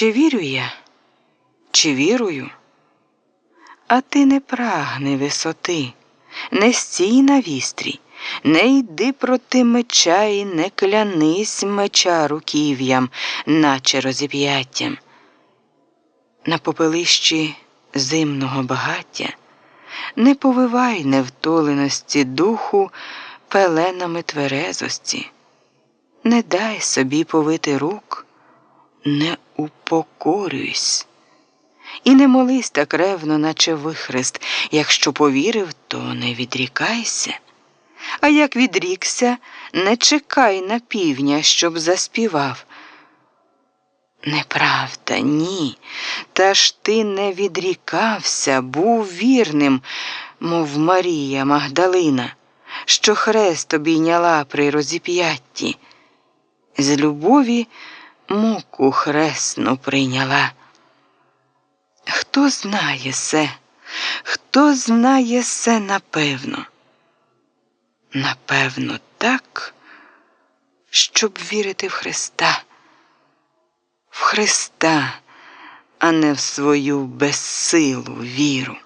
Чи вірю я, чи вірую? А ти не прагни висоти, не стій на вістрі, не йди проти меча і не клянись меча руків'ям, наче розіп'яттям. На попелищі зимного багаття не повивай невтоленості духу пеленами тверезості, не дай собі повити рук, не упокорюйсь. І не молись так ревно, наче вихрест. Якщо повірив, то не відрікайся. А як відрікся, не чекай на півня, щоб заспівав. Неправда, ні. Та ж ти не відрікався, був вірним, мов Марія Магдалина, що хрест обійняла при розіп'ятті. З любові муку хресну прийняла. Хто знає се, хто знає се напевно? Напевно, так, щоб вірити в Христа, в Христа, а не в свою безсилу віру.